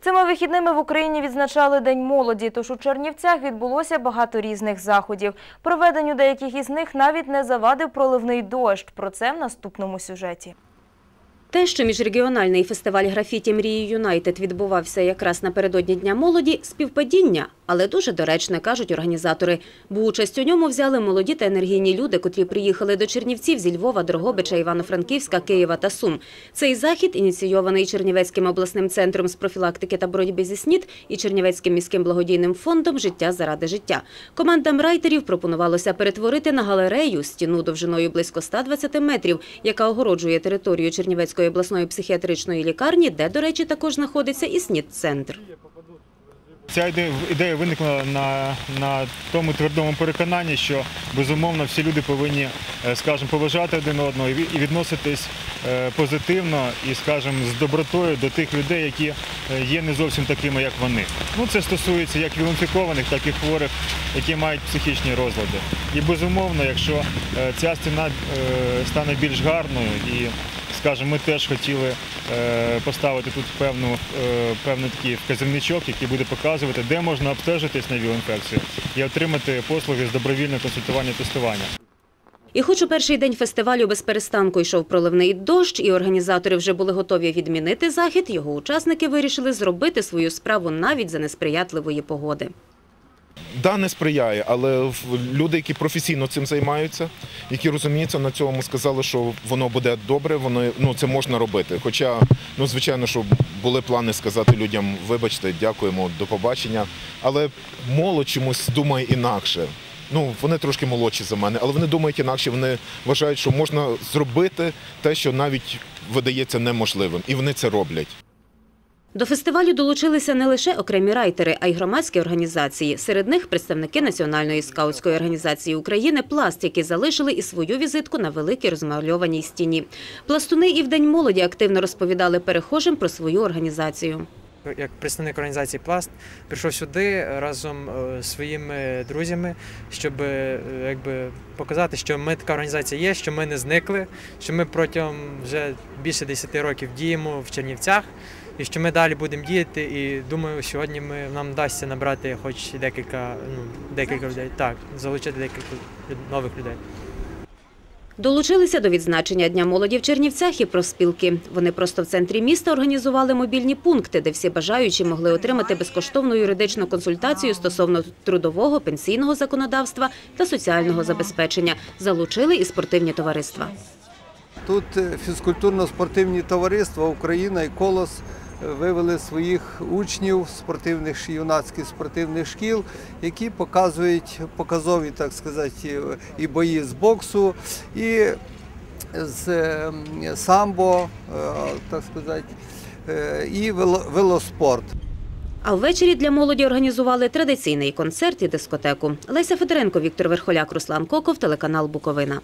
Цими вихідними в Україні відзначали День молоді, тож у Чернівцях відбулося багато різних заходів. Проведенню деяких із них навіть не завадив проливний дощ. Про це в наступному сюжеті. Те, що міжрегіональний фестиваль графіті Мрії Юнайтед відбувався якраз напередодні Дня молоді, співпадіння, але дуже доречне, кажуть організатори. Бо участь у ньому взяли молоді та енергійні люди, котрі приїхали до Чернівців зі Львова, Дрогобича, Івано-Франківська, Києва та Сум. Цей захід, ініційований Чернівецьким обласним центром з профілактики та боротьби зі СНІД і Чернівецьким міським благодійним фондом Життя заради життя. Командам райтерів пропонувалося перетворити на галерею стіну довжиною близько 120 метрів, яка огороджує територію Чернівецької обласної психіатричної лікарні, де, до речі, також знаходиться і СНІД-центр. Ця ідея, виникла на, на тому твердому переконанні, що безумовно всі люди повинні, е, скажімо, поважати один одного і відноситись е, позитивно і, скажімо, з добротою до тих людей, які е, є не зовсім такими, як вони. Ну, це стосується як вілінфікованих, так і хворих, які мають психічні розлади. І безумовно, якщо ця стіна стане більш гарною і Скажімо, ми теж хотіли е, поставити тут певну, е, певний такий вказівничок, який буде показувати, де можна обстежитись на ВІЛ-інфекцію і отримати послуги з добровільного консультування тестування. І хоч у перший день фестивалю без перестанку йшов проливний дощ, і організатори вже були готові відмінити захід, його учасники вирішили зробити свою справу навіть за несприятливої погоди. Да, не сприяє, але люди, які професійно цим займаються, які розуміються на цьому, сказали, що воно буде добре, воно ну це можна робити. Хоча, ну звичайно, що були плани сказати людям, вибачте, дякуємо, до побачення. Але молодь чомусь думає інакше. Ну, вони трошки молодші за мене, але вони думають інакше. Вони вважають, що можна зробити те, що навіть видається неможливим, і вони це роблять. До фестивалю долучилися не лише окремі райтери, а й громадські організації. Серед них представники Національної скаутської організації України «Пласт», які залишили і свою візитку на великій розмальованій стіні. Пластуни і в День молоді активно розповідали перехожим про свою організацію. Як представник організації Пласт прийшов сюди разом е, зі своїми друзями, щоб е, якби показати, що ми така організація є, що ми не зникли, що ми протягом вже більше 10 років діємо в Чернівцях. І що ми далі будемо діяти, і думаю, сьогодні ми нам вдасться набрати хоч декілька, ну декілька людей. Так, залучити декілька нових людей. Долучилися до відзначення Дня молоді в Чернівцях і профспілки. Вони просто в центрі міста організували мобільні пункти, де всі бажаючі могли отримати безкоштовну юридичну консультацію стосовно трудового, пенсійного законодавства та соціального забезпечення. Залучили і спортивні товариства. Тут е, фізкультурно-спортивні товариства Україна і Колос вивели своїх учнів спортивних юнацьких спортивних шкіл, які показують показові, так сказати, і бої з боксу, і з е, самбо, е, так сказати, е, і вело- велоспорт. А ввечері для молоді організували традиційний концерт і дискотеку. Леся Федоренко, Віктор Верхоляк, Руслан Коков, телеканал Буковина.